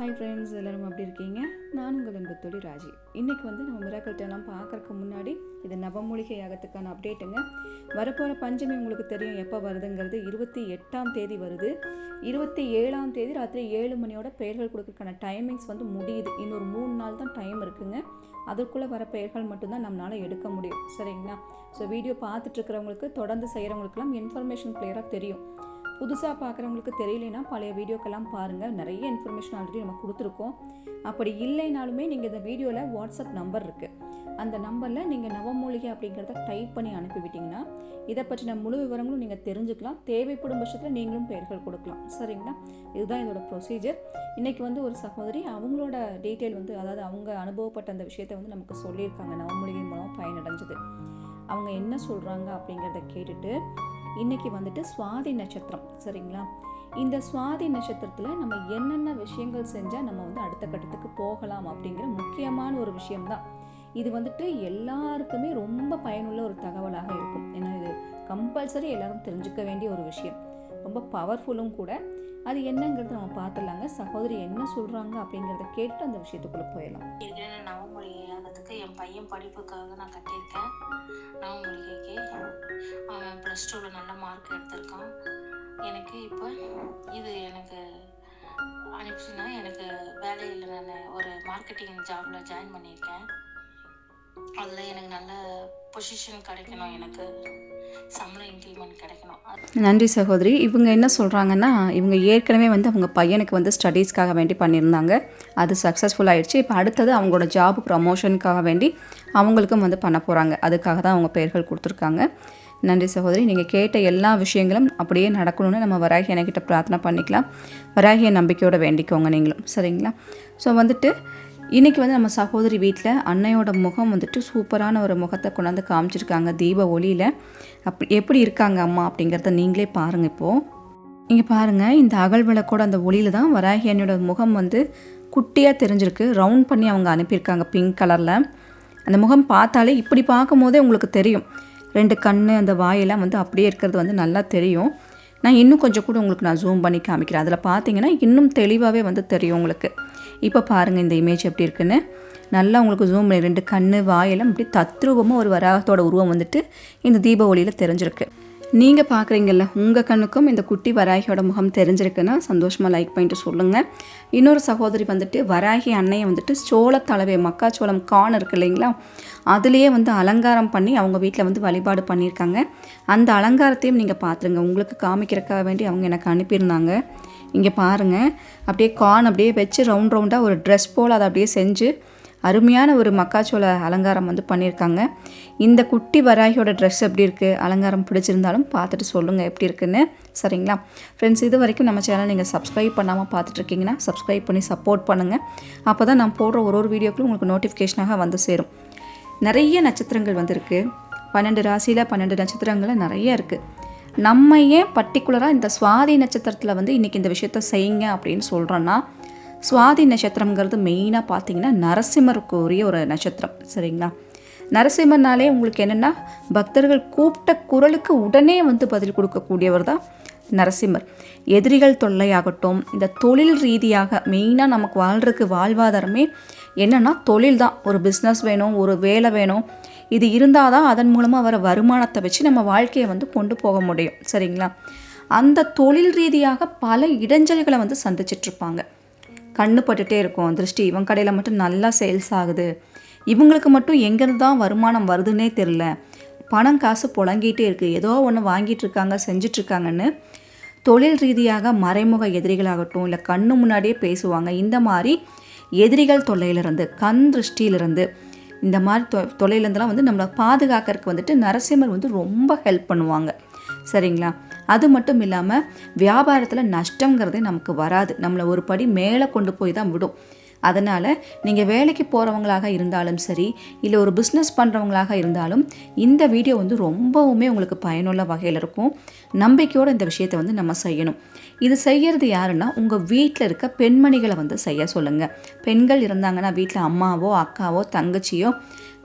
Hi friends எல்லோரும் அப்படி இருக்கீங்க? நான் உங்கள் அன்பத்தோடி ராஜி. இன்றைக்கி வந்து நம்ம மிராக்கல் எல்லாம் பார்க்கறதுக்கு முன்னாடி இது நவமூலிகை யாகத்துக்கான அப்டேட்டுங்க வரப்போகிற பஞ்சமி உங்களுக்கு தெரியும் எப்போ வருதுங்கிறது. இருபத்தி எட்டாம் தேதி வருது. இருபத்தி ஏழாம் தேதி ராத்திரி ஏழு மணியோட பெயர்கள் கொடுக்கறதுக்கான டைமிங்ஸ் வந்து முடியுது. இன்னொரு மூணு நாள் தான் டைம் இருக்குங்க. அதற்குள்ளே வர பெயர்கள் மட்டும்தான் நம்மளால் எடுக்க முடியும். சரிங்களா? ஸோ வீடியோ பார்த்துட்ருக்கிறவங்களுக்கு தொடர்ந்து செய்கிறவங்களுக்குலாம் இன்ஃபர்மேஷன் கிளியராக தெரியும். புதுசாக பார்க்குறவங்களுக்கு தெரியலனா பழைய வீடியோக்கெல்லாம் பாருங்கள் நிறைய இன்ஃபர்மேஷன் ஆல்ரெடி நம்ம கொடுத்துருக்கோம். அப்படி இல்லைனாலுமே நீங்கள் இந்த வீடியோவில் வாட்ஸ்அப் நம்பர் இருக்குது அந்த நம்பரில் நீங்கள் நவமூலிகை அப்படிங்கிறத டைப் பண்ணி அனுப்பிவிட்டிங்கன்னா இதை பற்றின முழு விவரங்களும் நீங்கள் தெரிஞ்சுக்கலாம். தேவைப்படும் பட்சத்தில் நீங்களும் பெயர்கள் கொடுக்கலாம். சரிங்களா? இதுதான் இதோட ப்ரொசீஜர் இன்றைக்கி வந்து ஒரு சகோதரி அவங்களோட டீட்டெயில் வந்து அதாவது அவங்க அனுபவப்பட்ட அந்த விஷயத்தை வந்து நமக்கு சொல்லியிருக்காங்க. நவமூலிகை மூலம் பயனடைஞ்சது. அவங்க என்ன சொல்கிறாங்க அப்படிங்கிறத கேட்டுட்டு இன்னைக்கு வந்துட்டு சுவாதி நட்சத்திரம் சரிங்களா? இந்த சுவாதி நட்சத்திரத்தில் நம்ம என்னென்ன விஷயங்கள் செஞ்சால் நம்ம வந்து அடுத்த கட்டத்துக்கு போகலாம் அப்படிங்கிற முக்கியமான ஒரு விஷயம்தான். இது வந்துட்டு எல்லாருக்குமே ரொம்ப பயனுள்ள ஒரு தகவலாக இருக்கும். ஏன்னா இது கம்பல்சரி எல்லாரும் தெரிஞ்சுக்க வேண்டிய ஒரு விஷயம். ரொம்ப பவர்ஃபுல்லும் கூட. அது என்னங்கிறது நம்ம பார்த்துடலாங்க. சகோதரி என்ன சொல்கிறாங்க அப்படிங்கிறத கேட்டு அந்த விஷயத்துக்குள்ளே போயிடலாம். நவமொழி என் பையன் படிப்புக்காக நான் கட்டியிருக்கேன். நவமொழிகைக்கு அவன் ப்ளஸ் டூவில் நல்ல மார்க் எடுத்திருக்கான். எனக்கு இப்போ இது எனக்கு அனுப்பிச்சுன்னா எனக்கு வேலையில் நான் ஒரு மார்க்கெட்டிங் ஜாபில் ஜாயின் பண்ணியிருக்கேன். அதில் எனக்கு நல்ல பொசிஷன் கிடைக்கணும் எனக்கு சம்பளம் இன்க்ரிமெண்ட் கிடைக்கணும். நன்றி சகோதரி. இவங்க என்ன சொல்கிறாங்கன்னா இவங்க ஏற்கனவே வந்து அவங்க பையனுக்கு வந்து ஸ்டடீஸ்க்காக வேண்டி பண்ணியிருந்தாங்க. அது சக்ஸஸ்ஃபுல் ஆயிடுச்சு. இப்போ அடுத்தது அவங்களோட ஜாப் ப்ரமோஷனுக்காக வேண்டி அவங்களுக்கும் வந்து பண்ண போகிறாங்க அதுக்காக தான் அவங்க பெயர்கள் கொடுத்துருக்காங்க. நன்றி சகோதரி. நீங்கள் கேட்ட எல்லா விஷயங்களும் அப்படியே நடக்கணும்னு நம்ம வராகி என்கிட்ட பிரார்த்தனை பண்ணிக்கலாம். வராகிய நம்பிக்கையோட வேண்டிக்கோங்க நீங்களும். சரிங்களா? ஸோ வந்துட்டு இன்றைக்கி வந்து நம்ம சகோதரி வீட்டில் அன்னையோட முகம் வந்துட்டு சூப்பரான ஒரு முகத்தை கொண்டாந்து காமிச்சிருக்காங்க தீப ஒளியில். அப் எப்படி இருக்காங்க அம்மா அப்படிங்கிறத நீங்களே பாருங்கள் இப்போது இங்கே பாருங்கள் இந்த அகல் விளக்கோட அந்த ஒளியில் தான் வராகி அன்னையோட முகம் வந்து குட்டியாக தெரிஞ்சிருக்கு. ரவுண்ட் பண்ணி அவங்க அனுப்பியிருக்காங்க பிங்க் கலரில். அந்த முகம் பார்த்தாலே இப்படி பார்க்கும்போதே உங்களுக்கு தெரியும். ரெண்டு கண் அந்த வாயெல்லாம் வந்து அப்படியே இருக்கிறது வந்து நல்லா தெரியும். நான் இன்னும் கொஞ்சம் கூட உங்களுக்கு நான் ஜூம் பண்ணி காமிக்கிறேன். அதில் பார்த்தீங்கன்னா இன்னும் தெளிவாகவே வந்து தெரியும் உங்களுக்கு. இப்போ பாருங்கள் இந்த இமேஜ் எப்படி இருக்குன்னு. நல்லா உங்களுக்கு ஜூம் பண்ணி ரெண்டு கண் வாயெல்லாம் இப்படி தத்ரூபமாக ஒரு வராகத்தோட உருவம் வந்துட்டு இந்த தீப ஒளியில் தெரிஞ்சிருக்கு. நீங்கள் பார்க்குறீங்கல்ல உங்கள் கண்ணுக்கும் இந்த குட்டி வராகியோட முகம் தெரிஞ்சிருக்குன்னா சந்தோஷமாக லைக் பண்ணிட்டு சொல்லுங்கள் இன்னொரு சகோதரி வந்துட்டு வராகி அன்னையை வந்துட்டு சோளத்தளவை மக்காச்சோளம் கான் இருக்கு இல்லைங்களா? அதுலேயே வந்து அலங்காரம் பண்ணி அவங்க வீட்டில் வந்து வழிபாடு பண்ணியிருக்காங்க. அந்த அலங்காரத்தையும் நீங்கள் பார்த்துருங்க உங்களுக்கு காமிக்கிறக்காக வேண்டி அவங்க எனக்கு அனுப்பியிருந்தாங்க. இங்கே பாருங்கள் அப்படியே கார்ன் அப்படியே வச்சு ரவுண்ட் ரவுண்டாக ஒரு ட்ரெஸ் போல் அதை அப்படியே செஞ்சு அருமையான ஒரு மக்காச்சோள அலங்காரம் வந்து பண்ணியிருக்காங்க. இந்த குட்டி வராகியோட ட்ரெஸ் எப்படி இருக்குது அலங்காரம் பிடிச்சிருந்தாலும் பார்த்துட்டு சொல்லுங்கள் எப்படி இருக்குன்னு. சரிங்களா? ஃப்ரெண்ட்ஸ் இது வரைக்கும் நம்ம சேனல் நீங்கள் சப்ஸ்கிரைப் பண்ணாமல் பார்த்துட்ருக்கீங்கன்னா சப்ஸ்கிரைப் பண்ணி சப்போர்ட் பண்ணுங்கள் அப்போ தான் நான் போடுற ஒரு ஒரு வீடியோக்களும் உங்களுக்கு நோட்டிஃபிகேஷனாக வந்து சேரும். நிறைய நட்சத்திரங்கள் வந்திருக்கு பன்னெண்டு ராசியில் பன்னெண்டு நட்சத்திரங்கள் நிறைய இருக்குது நம்ம ஏன் பர்டிகுலராக இந்த சுவாதி நட்சத்திரத்தில் வந்து இன்றைக்கி இந்த விஷயத்த செய்யுங்க அப்படின்னு சொல்கிறோன்னா சுவாதி நட்சத்திரங்கிறது மெயினாக பார்த்தீங்கன்னா நரசிம்மருக்கு உரிய ஒரு நட்சத்திரம் சரிங்களா? நரசிம்மர்னாலே உங்களுக்கு என்னென்னா பக்தர்கள் கூப்பிட்ட குரலுக்கு உடனே வந்து பதில் கொடுக்கக்கூடியவர் தான் நரசிம்மர். எதிரிகள் தொல்லையாகட்டும் இந்த தொழில் ரீதியாக மெயினாக நமக்கு வாழ்கிறதுக்கு வாழ்வாதாரமே என்னென்னா தொழில் தான். ஒரு பிஸ்னஸ் வேணும் ஒரு வேலை வேணும் இது இருந்தால் தான் அதன் மூலமாக வர வருமானத்தை வச்சு நம்ம வாழ்க்கையை வந்து கொண்டு போக முடியும். சரிங்களா? அந்த தொழில் ரீதியாக பல இடைஞ்சல்களை வந்து சந்திச்சிட்ருப்பாங்க கண்ணு பட்டுட்டே இருக்கும். திருஷ்டி இவன் கடையில் மட்டும் நல்லா சேல்ஸ் ஆகுது. இவங்களுக்கு மட்டும் எங்கேருந்து தான் வருமானம் வருதுன்னே தெரில பணம் காசு புழங்கிட்டே இருக்குது ஏதோ ஒன்று வாங்கிட்டு இருக்காங்க செஞ்சிட்ருக்காங்கன்னு தொழில் ரீதியாக மறைமுக எதிரிகளாகட்டும் இல்லை கண்ணு முன்னாடியே பேசுவாங்க. இந்த மாதிரி எதிரிகள் தொல்லையிலிருந்து கண் திருஷ்டியிலிருந்து இந்த மாதிரி தொ தொல்லையிலேருந்துலாம் வந்து நம்மளை பாதுகாக்கிறதுக்கு வந்துட்டு நரசிம்மர் வந்து ரொம்ப ஹெல்ப் பண்ணுவாங்க. சரிங்களா? அது மட்டும் இல்லாமல் வியாபாரத்தில் நஷ்டங்கிறதே நமக்கு வராது. நம்மளை ஒரு படி மேலே கொண்டு போய் தான் விடும். அதனால் நீங்கள் வேலைக்கு போகிறவங்களாக இருந்தாலும் சரி இல்லை ஒரு பிஸ்னஸ் பண்ணுறவங்களாக இருந்தாலும் இந்த வீடியோ வந்து ரொம்பவுமே உங்களுக்கு பயனுள்ள வகையில் இருக்கும். நம்பிக்கையோடு இந்த விஷயத்தை வந்து நம்ம செய்யணும். இது செய்கிறது யாருன்னா உங்கள் வீட்டில் இருக்க பெண்மணிகளை வந்து செய்ய சொல்லுங்கள் பெண்கள் இருந்தாங்கன்னா வீட்டில் அம்மாவோ அக்காவோ தங்கச்சியோ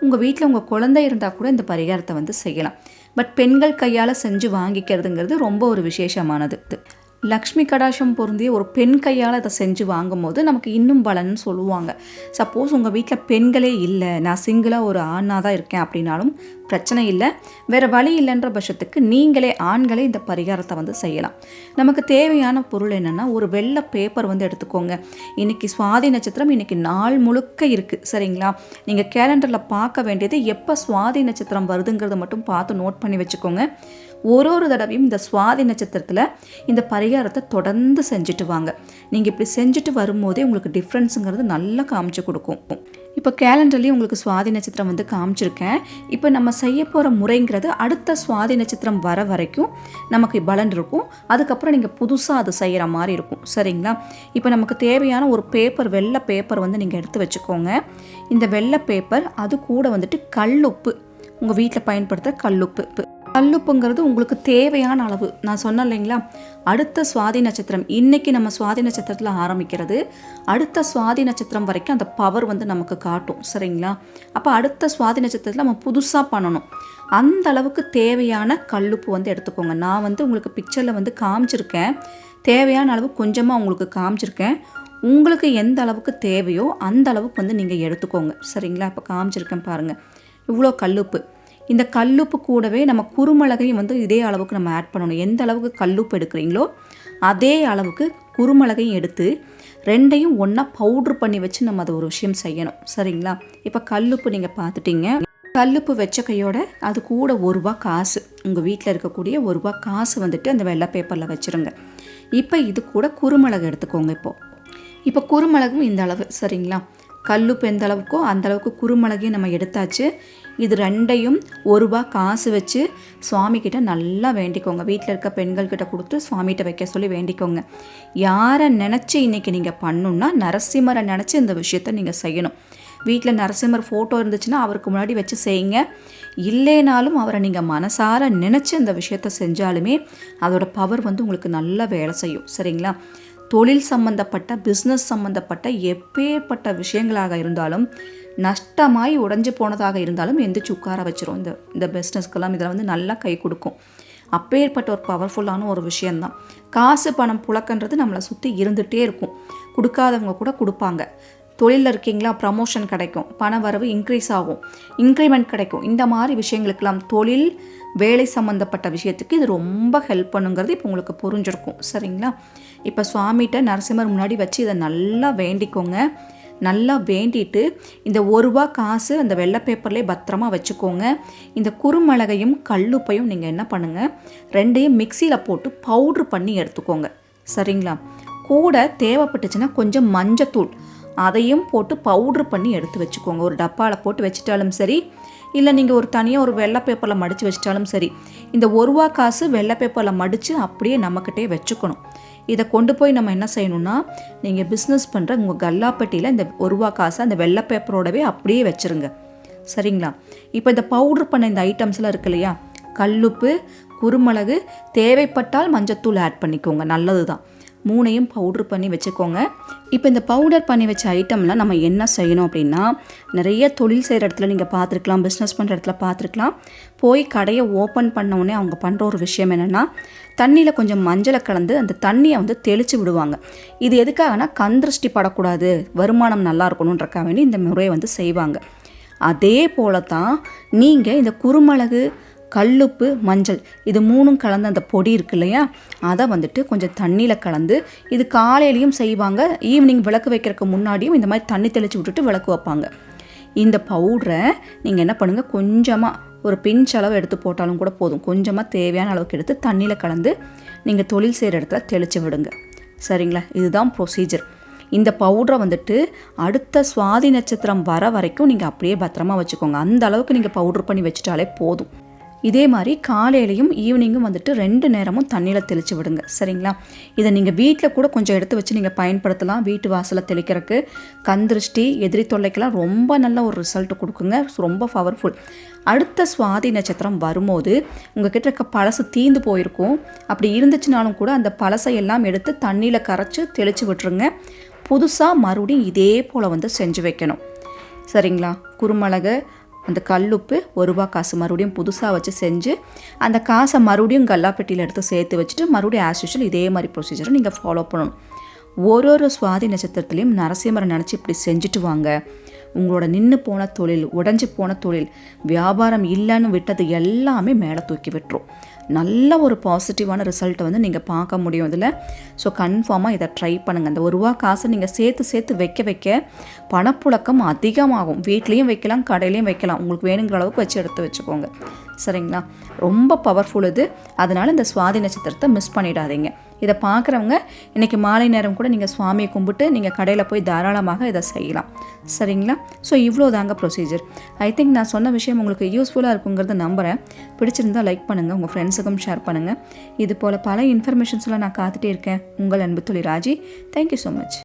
உங்கள் வீட்டில் உங்கள் குழந்தை இருந்தால் கூட இந்த பரிகாரத்தை வந்து செய்யலாம். பட் பெண்கள் கையால் செஞ்சு வாங்கிக்கிறதுங்கிறது ரொம்ப ஒரு விசேஷமானது லக்ஷ்மி கடாஷம் பொருந்திய ஒரு பெண் கையால் அதை செஞ்சு வாங்கும்போது நமக்கு இன்னும் பலன்னு சொல்லுவாங்க. சப்போஸ் உங்கள் வீட்டில் பெண்களே இல்லை நான் சிங்கிளாக ஒரு ஆணாக தான் இருக்கேன் அப்படின்னாலும் பிரச்சனை இல்லை. வேறு வழி இல்லைன்ற பட்சத்துக்கு நீங்களே ஆண்களே இந்த பரிகாரத்தை வந்து செய்யலாம். நமக்கு தேவையான பொருள் என்னென்னா ஒரு வெள்ளை பேப்பர் வந்து எடுத்துக்கோங்க. இன்றைக்கி சுவாதி நட்சத்திரம் இன்றைக்கி நாள் முழுக்க இருக்குது சரிங்களா? நீங்கள் கேலண்டரில் பார்க்க வேண்டியது எப்போ சுவாதி நட்சத்திரம் வருதுங்கிறத மட்டும் பார்த்து நோட் பண்ணி வச்சுக்கோங்க. ஒரு ஒரு தடவையும் இந்த சுவாதி நட்சத்திரத்தில் இந்த பரிகாரத்தை தொடர்ந்து செஞ்சுட்டு வாங்க. நீங்கள் இப்படி செஞ்சுட்டு வரும்போதே உங்களுக்கு டிஃப்ரென்ஸுங்கிறது நல்லா காமிச்சு கொடுக்கும். இப்போ கேலண்டர்லேயும் உங்களுக்கு சுவாதி நட்சத்திரம் வந்து காமிச்சிருக்கேன். இப்போ நம்ம செய்ய போகிற முறைங்கிறது அடுத்த சுவாதி நட்சத்திரம் வர வரைக்கும் நமக்கு பலன் இருக்கும். அதுக்கப்புறம் நீங்கள் புதுசாக அது செய்கிற மாதிரி இருக்கும். சரிங்களா? இப்போ நமக்கு தேவையான ஒரு பேப்பர் வெள்ளை பேப்பர் வந்து நீங்கள் எடுத்து வச்சுக்கோங்க. இந்த வெள்ளை பேப்பர் அது கூட வந்துட்டு கல்லுப்பு. உங்கள் வீட்டில் பயன்படுத்துகிற கல்லுப்பு. கல்லுப்புங்கிறது உங்களுக்கு தேவையான அளவு. நான் சொன்னேன் இல்லைங்களா? அடுத்த சுவாதி நட்சத்திரம். இன்னைக்கு நம்ம சுவாதி நட்சத்திரத்தில் ஆரம்பிக்கிறது. அடுத்த சுவாதி நட்சத்திரம் வரைக்கும் அந்த பவர் வந்து நமக்கு காட்டும். சரிங்களா? அப்போ அடுத்த சுவாதி நட்சத்திரத்தில் நம்ம புதுசாக பண்ணணும். அந்த அளவுக்கு தேவையான கல்லுப்பு வந்து எடுத்துக்கோங்க. நான் வந்து உங்களுக்கு பிக்சரில் வந்து காமிச்சிருக்கேன். தேவையான அளவு கொஞ்சமாக உங்களுக்கு காமிச்சிருக்கேன். உங்களுக்கு எந்த அளவுக்கு தேவையோ அந்த அளவுக்கு வந்து நீங்கள் எடுத்துக்கோங்க. சரிங்களா? இப்போ காமிச்சிருக்கேன் பாருங்கள் இவ்வளோ கல்லுப்பு. இந்த கல்லுப்பு கூடவே நம்ம குருமிளகையும் வந்து இதே அளவுக்கு நம்ம ஆட் பண்ணணும். எந்த அளவுக்கு கல்லுப்பு எடுக்கிறீங்களோ அதே அளவுக்கு குருமிளகையும் எடுத்து ரெண்டையும் ஒன்றா பவுட்ரு பண்ணி வச்சு நம்ம அதை ஒரு விஷயம் செய்யணும். சரிங்களா? இப்போ கல்லுப்பு நீங்கள் பார்த்துட்டீங்க. கல்லுப்பு வச்ச கையோட அது கூட ஒரு ரூபா காசு. உங்கள் வீட்டில் இருக்கக்கூடிய ஒரு ரூபா காசு வந்துட்டு அந்த வெள்ளை பேப்பரில் வச்சுருங்க. இப்போ இது கூட குறுமிளகு எடுத்துக்கோங்க இப்போது இப்போ குருமிளகும் இந்த அளவு. சரிங்களா? கல்லுப்பு எந்த அளவுக்கோ அந்தளவுக்கு குறுமிளகையும் நம்ம எடுத்தாச்சு. இது ரெண்டையும் ஒரு ரூபா காசு வச்சு சுவாமிக்கிட்ட நல்லா வேண்டிக்கோங்க. வீட்டில் இருக்க பெண்கள்கிட்ட கொடுத்து சுவாமிகிட்ட வைக்க சொல்லி வேண்டிக்கோங்க. யாரை நினச்சி இன்றைக்கி நீங்கள் பண்ணணுன்னா நரசிம்மரை நினச்சி இந்த விஷயத்த நீங்கள் செய்யணும். வீட்டில் நரசிம்மர் ஃபோட்டோ இருந்துச்சுன்னா அவருக்கு முன்னாடி வச்சு செய்யுங்க. இல்லைனாலும் அவரை நீங்கள் மனசார நினச்சி இந்த விஷயத்த செஞ்சாலுமே அதோட பவர் வந்து உங்களுக்கு நல்லா வேலை செய்யும். சரிங்களா? தொழில் சம்பந்தப்பட்ட பிஸ்னஸ் சம்பந்தப்பட்ட எப்பேற்பட்ட விஷயங்களாக இருந்தாலும் நஷ்டமாய் உடஞ்சி போனதாக இருந்தாலும் எந்திரிச்சு உட்கார வச்சிரும். இந்த இந்த பிஸ்னஸ்க்கெல்லாம் இதில் வந்து நல்லா கை கொடுக்கும். அப்பேற்பட்ட ஒரு பவர்ஃபுல்லான ஒரு விஷயந்தான் காசு பணம் புழக்கன்றது நம்மளை சுற்றி இருந்துகிட்டே இருக்கும். கொடுக்காதவங்க கூட கொடுப்பாங்க. தொழிலில் இருக்கீங்களா ப்ரமோஷன் கிடைக்கும். பண வரவு இன்க்ரீஸ் ஆகும். இன்க்ரிமெண்ட் கிடைக்கும். இந்த மாதிரி விஷயங்களுக்கெல்லாம் தொழில் வேலை சம்மந்தப்பட்ட விஷயத்துக்கு இது ரொம்ப ஹெல்ப் பண்ணுங்கிறது இப்போ உங்களுக்கு புரிஞ்சிருக்கும். சரிங்களா? இப்போ சுவாமிகிட்ட நரசிம்மர் முன்னாடி வச்சு இதை நல்லா வேண்டிக்கோங்க. நல்லா வேண்டிட்டு இந்த ஒரு ரூபா காசு அந்த வெள்ளை பேப்பர்லேயே பத்திரமா வச்சுக்கோங்க. இந்த குறுமிளகையும் கல்லுப்பையும் நீங்கள் என்ன பண்ணுங்கள் ரெண்டையும் மிக்சியில் போட்டு பவுட்ரு பண்ணி எடுத்துக்கோங்க. சரிங்களா? கூட தேவைப்பட்டுச்சுன்னா கொஞ்சம் மஞ்சத்தூள் அதையும் போட்டு பவுட்ரு பண்ணி எடுத்து வச்சுக்கோங்க. ஒரு டப்பாவில் போட்டு வச்சிட்டாலும் சரி இல்லை நீங்கள் ஒரு தனியாக ஒரு வெள்ளை பேப்பரில் மடித்து வச்சிட்டாலும் சரி இந்த ஒருவா காசு வெள்ளை பேப்பரில் மடித்து அப்படியே நம்மக்கிட்டே வச்சுக்கணும். இதை கொண்டு போய் நம்ம என்ன செய்யணும்னா நீங்கள் பிஸ்னஸ் பண்ணுற உங்கள் கல்லாப்பட்டியில் இந்த ஒருவா காசை அந்த வெள்ளை பேப்பரோடவே அப்படியே வச்சுருங்க. சரிங்களா? இப்போ இந்த பவுட்ரு பண்ண இந்த ஐட்டம்ஸ்லாம் இருக்கு இல்லையா? கல்லுப்பு குருமிளகு தேவைப்பட்டால் மஞ்சத்தூள் ஆட் பண்ணிக்கோங்க. நல்லது தான் மூணையும் பவுட்ரு பண்ணி வச்சுக்கோங்க. இப்போ இந்த பவுடர் பண்ணி வச்ச ஐட்டம்லாம் நம்ம என்ன செய்யணும் அப்படின்னா நிறைய தொழில் செய்கிற இடத்துல நீங்கள் பார்த்துருக்கலாம் பிஸ்னஸ் பண்ணுற இடத்துல பார்த்துருக்கலாம். போய் கடையை ஓப்பன் பண்ணவுடனே அவங்க பண்ணுற ஒரு விஷயம் என்னென்னா தண்ணியில் கொஞ்சம் மஞ்சளை கலந்து அந்த தண்ணியை வந்து தெளித்து விடுவாங்க. இது எதுக்காகனா கந்திருஷ்டி படக்கூடாது வருமானம் நல்லா இருக்கணுன்றக்காக வேண்டி இந்த முறையை வந்து செய்வாங்க. அதே போல தான் நீங்கள் இந்த குருமிளகு கல்லுப்பு மஞ்சள். இது மூணும் கலந்து அந்த பொடி இருக்கு இல்லையா? அதை வந்துட்டு கொஞ்சம் தண்ணியில் கலந்து இது காலையிலையும் செய்வாங்க. ஈவினிங் விளக்கு வைக்கிறதுக்கு முன்னாடியும் இந்த மாதிரி தண்ணி தெளித்து விட்டுட்டு விளக்கு வைப்பாங்க. இந்த பவுடரை நீங்கள் என்ன பண்ணுங்கள் கொஞ்சமாக ஒரு பிஞ்ச் அளவு எடுத்து போட்டாலும் கூட போதும். கொஞ்சமாக தேவையான அளவுக்கு எடுத்து தண்ணியில் கலந்து நீங்கள் தொழில் செய்கிற இடத்துல தெளித்து விடுங்க. சரிங்களா? இதுதான் ப்ரொசீஜர் இந்த பவுடரை வந்துட்டு அடுத்த சுவாதி நட்சத்திரம் வர வரைக்கும் நீங்கள் அப்படியே பத்திரமா வச்சுக்கோங்க. அந்த அளவுக்கு நீங்கள் பவுடர் பண்ணி வச்சுட்டாலே போதும். இதே மாதிரி காலையிலையும் ஈவினிங்கும் வந்துட்டு ரெண்டு நேரமும் தண்ணியில் தெளித்து விடுங்க. சரிங்களா? இதை நீங்கள் வீட்டில் கூட கொஞ்சம் எடுத்து வச்சு நீங்கள் பயன்படுத்தலாம். வீட்டு வாசலில் தெளிக்கிறதுக்கு கந்திருஷ்டி எதிரி தொல்லைக்கெல்லாம் ரொம்ப நல்ல ஒரு ரிசல்ட் கொடுக்குங்க. ரொம்ப பவர்ஃபுல் அடுத்த சுவாதி நட்சத்திரம் வரும்போது உங்ககிட்ட இருக்க பழசு தீந்து போயிருக்கும். அப்படி இருந்துச்சுனாலும் கூட அந்த பழசை எல்லாம் எடுத்து தண்ணியில் கரைச்சி தெளித்து விட்டுருங்க. புதுசாக மறுபடியும் இதே போல் வந்து செஞ்சு வைக்கணும். சரிங்களா? குருமிளகு அந்த கல்லுப்பு ஒரு ரூபா காசு மறுபடியும் புதுசாக வச்சு செஞ்சு அந்த காசை மறுபடியும் கல்லாப்பெட்டியில் எடுத்து சேர்த்து வச்சுட்டு மறுபடியும் ஆஸ் யூஷுவல் இதே மாதிரி ப்ரொசீஜரை நீங்கள் ஃபாலோ பண்ணணும். ஒரு ஒரு சுவாதி நட்சத்திரத்துலேயும் நரசிம்மரை நினச்சி இப்படி செஞ்சுட்டு வாங்க. உங்களோட நின்று போன தொழில் உடஞ்சி போன தொழில் வியாபாரம் இல்லைன்னு விட்டது எல்லாமே மேலே தூக்கி விட்டுரும். நல்ல ஒரு பாசிட்டிவான ரிசல்ட்டை வந்து நீங்கள் பார்க்க முடியும் இதில். ஸோ கன்ஃபார்மாக இதை ட்ரை பண்ணுங்கள் அந்த ஒரு ரூபா காசை நீங்கள் சேர்த்து சேர்த்து வைக்க வைக்க பணப்புழக்கம் அதிகமாகும். வீட்லேயும் வைக்கலாம் கடையிலையும் வைக்கலாம். உங்களுக்கு வேணுங்கிற அளவுக்கு வச்சு எடுத்து வச்சுக்கோங்க. சரிங்களா? ரொம்ப பவர்ஃபுல் இது. அதனால் இந்த சுவாதி நட்சத்திரத்தை மிஸ் பண்ணிடாதீங்க. இதை பார்க்குறவங்க இன்றைக்கி மாலை நேரம் கூட நீங்கள் சுவாமியை கும்பிட்டு நீங்கள் கடையில் போய் தாராளமாக இதை செய்யலாம். சரிங்களா? ஸோ இவ்வளோ தாங்க ப்ரொசீஜர் ஐ திங்க் நான் சொன்ன விஷயம் உங்களுக்கு யூஸ்ஃபுல்லாக இருக்குங்கிறத நம்புகிறேன் பிடிச்சிருந்தா லைக் பண்ணுங்கள் உங்கள் ஃப்ரெண்ட்ஸுக்கும் ஷேர் பண்ணுங்கள் இது போல் பல இன்ஃபர்மேஷன்ஸ்லாம் நான் காத்துட்டே இருக்கேன். உங்கள் அன்பு தொழில் ராஜி. Thank you so much